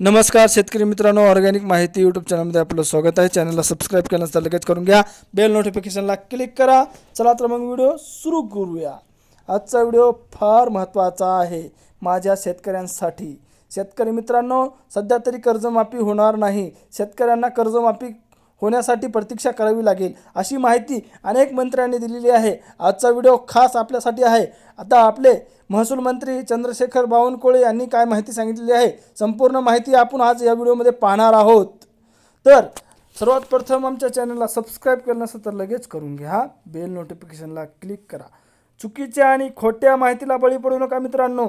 नमस्कार शेतकरी मित्रांनो ऑर्गॅनिक माहिती यूट्यूब चॅनलमध्ये आपलं स्वागत आहे. चॅनलला सबस्क्राईब केलं तर लगेच करून घ्या. बेल नोटिफिकेशनला क्लिक करा. चला तर मग व्हिडिओ सुरू करूया. आजचा व्हिडिओ फार महत्त्वाचा आहे माझ्या शेतकऱ्यांसाठी. शेतकरी मित्रांनो सध्या तरी कर्जमाफी होणार नाही. शेतकऱ्यांना कर्जमाफी होण्यासाठी प्रतीक्षा करावी लागेल अशी माहिती अनेक मंत्र्यांनी दिलेली आहे. आजचा व्हिडिओ खास आपल्यासाठी आहे. आता आपले महसूल मंत्री चंद्रशेखर बावनकुळे यांनी काय माहिती सांगितलेली आहे संपूर्ण माहिती आपण आज या व्हिडिओमध्ये पाहणार आहोत. तर सर्वात प्रथम आमच्या चॅनलला सबस्क्राईब केलं नसेल तर लगेच करून घ्या. बेल नोटिफिकेशनला क्लिक करा. चुकीच्या आणि खोट्या माहितीला बळी पडू नका मित्रांनो.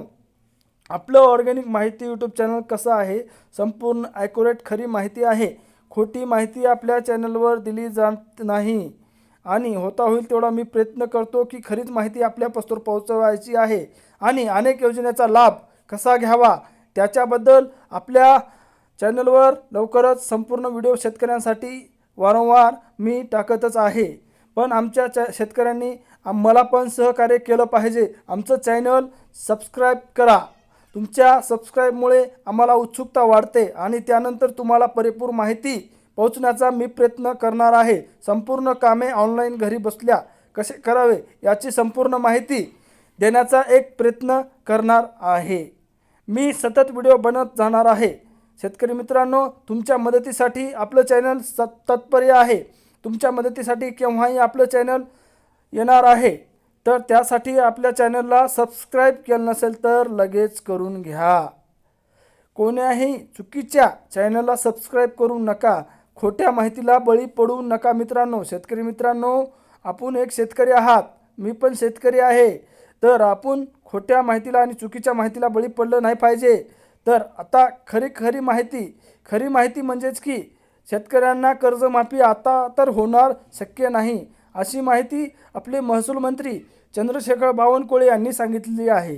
आपलं ऑर्गॅनिक माहिती यूट्यूब चॅनल कसं आहे संपूर्ण ॲक्युरेट खरी माहिती आहे. खोटी माहिती आपल्या चॅनलवर दिली जात नाही. आणि होता होईल तेवढा मी प्रयत्न करतो की खरीच माहिती आपल्या पस्तोर पोहोचवायची आहे. आणि अनेक योजनेचा लाभ कसा घ्यावा? त्याच्याबद्दल आपल्या चॅनलवर लवकरच संपूर्ण व्हिडिओ शेतकऱ्यांसाठी वारंवार मी टाकतच आहे. पण आमच्या च शेतकऱ्यांनी आम- मला पण सहकार्य केलं पाहिजे. आमचं चॅनल सबस्क्राईब करा. तुमच्या सबस्क्राईबमुळे आम्हाला उत्सुकता वाढते आणि त्यानंतर तुम्हाला परिपूर्ण माहिती पोहोचण्याचा मी प्रयत्न करणार आहे. संपूर्ण कामे ऑनलाईन घरी बसल्या कसे करावे याची संपूर्ण माहिती देण्याचा एक प्रयत्न करणार आहे. मी सतत व्हिडिओ बनत जाणार आहे. शेतकरी मित्रांनो तुमच्या मदतीसाठी आपलं चॅनल स तत्पर्य आहे. तुमच्या मदतीसाठी केव्हाही आपलं चॅनल येणार आहे. तर त्यासाठी आपल्या चॅनलला सबस्क्राईब केलं नसेल तर लगेच करून घ्या. कोण्याही चुकीच्या चॅनलला सबस्क्राईब करू नका. खोट्या माहितीला बळी पडू नका मित्रांनो. शेतकरी मित्रांनो आपण एक शेतकरी आहात. मी पण शेतकरी आहे. तर आपण खोट्या माहितीला आणि चुकीच्या माहितीला बळी पडलं नाही पाहिजे. तर आता खरी खरी माहिती. खरी माहिती म्हणजेच की शेतकऱ्यांना कर्जमाफी आता तर होणार शक्य नाही. अशी माहिती आपले महसूल मंत्री चंद्रशेखर बावनकुळे यांनी सांगितलेली आहे.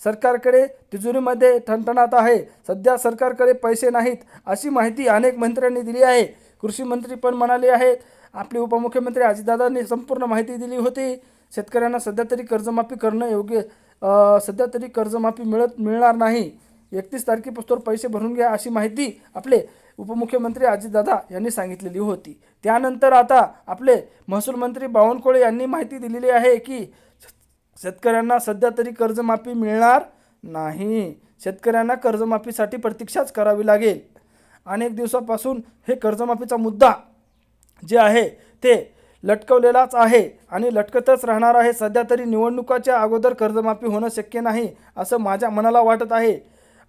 सरकारकडे तिजोरीमध्ये ठणठणात आहे. सध्या सरकारकडे पैसे नाहीत अशी माहिती अनेक मंत्र्यांनी दिली आहे. कृषी मंत्री पण म्हणाले आहेत आपले उपमुख्यमंत्री अजितदादांनी संपूर्ण माहिती दिली होती. शेतकऱ्यांना सध्या तरी कर्जमाफी करणं योग्य सध्या तरी कर्जमाफी मिळत मिळणार नाही. एकतीस तारखेपासून पैसे भरून घ्या अशी माहिती आपले उपमुख्यमंत्री अजितदादा यांनी सांगितलेली होती. त्यानंतर आता आपले महसूल मंत्री बावनकुळे यांनी माहिती दिलेली आहे की शेतकऱ्यांना सध्या तरी कर्जमाफी मिळणार नाही. शेतकऱ्यांना कर्जमाफीसाठी प्रतीक्षाच करावी लागेल. अनेक दिवसापासून हे कर्जमाफीचा मुद्दा जे आहे ते लटकवलेलाच आहे आणि लटकतच राहणार आहे. सध्या तरी निवडणुकाच्या अगोदर कर्जमाफी होणं शक्य नाही असं माझ्या मनाला वाटत आहे.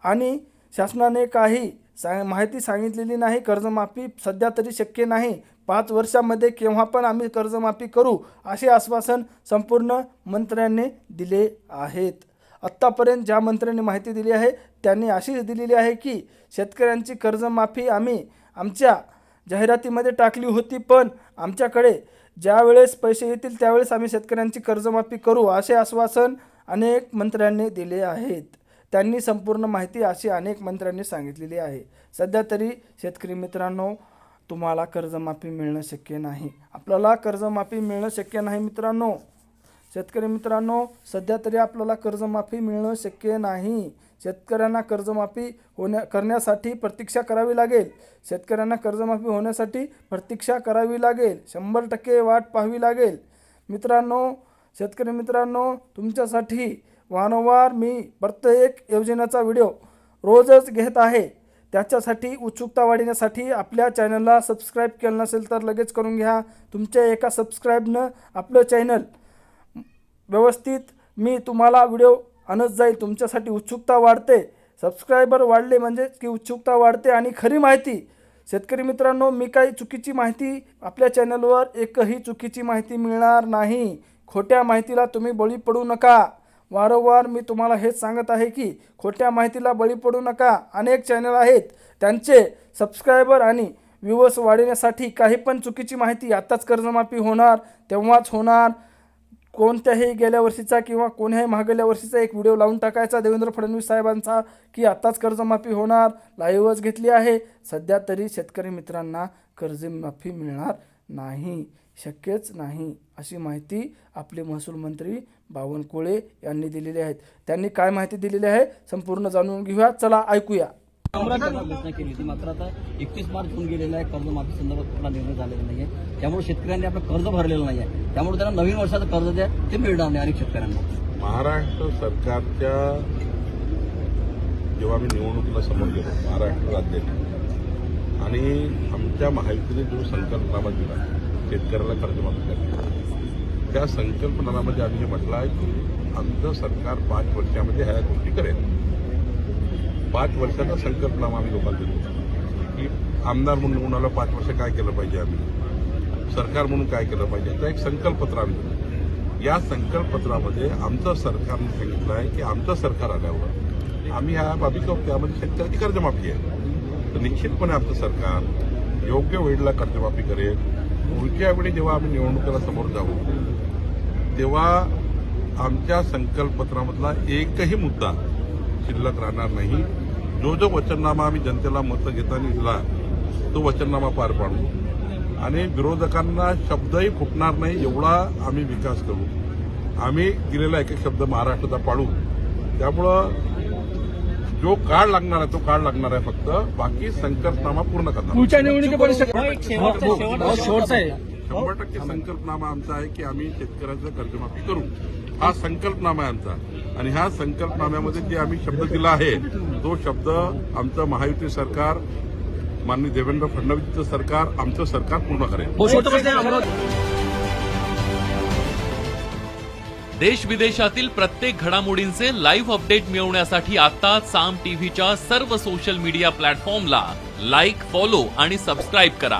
आणि शासनाने काही सांग माहिती सांगितलेली नाही कर्जमाफी सध्या तरी शक्य नाही. पाच वर्षामध्ये केव्हा पण आम्ही कर्जमाफी करू असे आश्वासन संपूर्ण मंत्र्यांनी दिले आहेत. आत्तापर्यंत ज्या मंत्र्यांनी माहिती दिली आहे त्यांनी अशीच दिलेली आहे की शेतकऱ्यांची कर्जमाफी आम्ही आमच्या जाहिरातीमध्ये टाकली होती पण आमच्याकडे ज्या वेळेस पैसे येतील त्यावेळेस आम्ही शेतकऱ्यांची कर्जमाफी करू असे आश्वासन अनेक मंत्र्यांनी दिले आहेत. त्यांनी संपूर्ण माहिती अशी अनेक मंत्र्यांनी सांगितलेली आहे. सध्या तरी शेतकरी मित्रांनो तुम्हाला कर्जमाफी मिळणं शक्य नाही. आपल्याला कर्जमाफी मिळणं शक्य नाही मित्रांनो. शेतकरी मित्रांनो सध्या तरी आपल्याला कर्जमाफी मिळणं शक्य नाही. शेतकऱ्यांना कर्जमाफी होण्या करण्यासाठी प्रतीक्षा करावी लागेल. शेतकऱ्यांना कर्जमाफी होण्यासाठी प्रतीक्षा करावी लागेल. शंभर टक्के वाट पाहावी लागेल. मित्रांनो शेतकरी मित्रांनो तुमच्यासाठी वारंवार मी प्रत्येक योजनेचा व्हिडिओ रोजच घेत आहे. त्याच्यासाठी उत्सुकता वाढवण्यासाठी आपल्या चॅनलला सबस्क्राईब केलं नसेल तर लगेच करून घ्या. तुमच्या एका सबस्क्राईबनं आपलं चॅनल व्यवस्थित मी तुम्हाला व्हिडिओ आणत जाईल. तुमच्यासाठी उत्सुकता वाढते. सबस्क्रायबर वाढले म्हणजे की उत्सुकता वाढते आणि खरी माहिती. शेतकरी मित्रांनो मी काही चुकीची माहिती आपल्या चॅनलवर एकही चुकीची माहिती मिळणार नाही. खोट्या माहितीला तुम्ही बळी पडू नका. वारंवार मी तुम्हाला हेच सांगत आहे की खोट्या माहितीला बळी पडू नका. अनेक चॅनल आहेत त्यांचे सबस्क्रायबर आणि व्ह्यूवर्स वाढवण्यासाठी काही पण चुकीची माहिती आत्ताच कर्जमाफी होणार तेव्हाच होणार. कोणत्याही गेल्या वर्षीचा किंवा कोण्याही मागल्या वर्षीचा एक व्हिडिओ लावून टाकायचा देवेंद्र फडणवीस साहेबांचा की आत्ताच कर्जमाफी होणार. लाईव्हच घेतली आहे. सध्या तरी शेतकरी मित्रांना कर्जमाफी मिळणार नाही. शक्यच नाही. अशी माहिती आपले महसूल मंत्री बावनकुळे यांनी दिलेली आहेत. त्यांनी काय माहिती दिलेली आहे? संपूर्ण जाणून घेऊया. चला ऐकूया. त्यांना घोषणा केली होती. मात्र आता एकतीस मार्च होऊन गेलेला आहे. कर्जमाफी संदर्भात कुठला निर्णय झालेला नाहीये. त्यामुळे शेतकऱ्यांनी आपलं कर्ज भरलेलं नाहीये. त्यामुळे त्यांना नवीन वर्षाचं कर्ज द्या ते मिळणार नाही अनेक शेतकऱ्यांना. महाराष्ट्र सरकारच्या जेव्हा आम्ही निवडणुकीला समोर गेलो महाराष्ट्र राज्याची आणि आमच्या महायुतीने जो संकल्पनामा दिला शेतकऱ्याला कर्जमाफी करणे त्या संकल्पनामध्ये आम्ही हे म्हटलं आहे की आमचं सरकार पाच वर्षामध्ये ह्या गोष्टी करेल. पाच वर्षाचा संकल्पनामा आम्ही लोकांना देतो. की आमदार म्हणून कोणाला पाच वर्ष काय केलं पाहिजे आम्ही? सरकार म्हणून काय केलं पाहिजे? तर एक संकल्पपत्र आम्ही देतो. या संकल्पपत्रामध्ये आमचं सरकारनं सांगितलं आहे की आमचं सरकार आल्यावर आम्ही ह्या बाबी त्यामध्ये शेतकऱ्याची कर्जमाफी आहे. तर निश्चितपणे आमचं सरकार योग्य वेळेला कर्जमाफी करेल. पुढच्या वेळी जेव्हा आम्ही निवडणुकीला समोर जाऊ तेव्हा आमच्या संकल्पपत्रामधला एकही मुद्दा शिल्लक राहणार नाही. जो जो वचननामा आम्ही जनतेला मतं घेताना दिला तो वचननामा पार पाडू. आणि विरोधकांना शब्दही फुटणार नाही एवढा आम्ही विकास करू. आम्ही दिलेला एक एक शब्द महाराष्ट्राचा पाडू त्यामुळं जो काळ लागणार आहे तो काळ लागणार आहे फक्त बाकी संकल्पनामा पूर्ण करणार. पुढच्या शंभर टक्के संकल्पनामा आमचा आहे की आम्ही शेतकऱ्याचं कर्जमाफी करू. हा संकल्पनामा आहे आमचा. आणि ह्या संकल्पनाम्यामध्ये जे आम्ही शब्द दिला आहे तो शब्द आमचं महायुती सरकार माननीय देवेंद्र फडणवीसचं सरकार आमचं सरकार पूर्ण करेल. देश विदेशातील प्रत्येक घडामोडींचे लाईव्ह अपडेट मिळवण्यासाठी आता साम टीव्हीच्या सर्व सोशल मीडिया प्लॅटफॉर्मला लाईक फॉलो आणि सबस्क्राईब करा.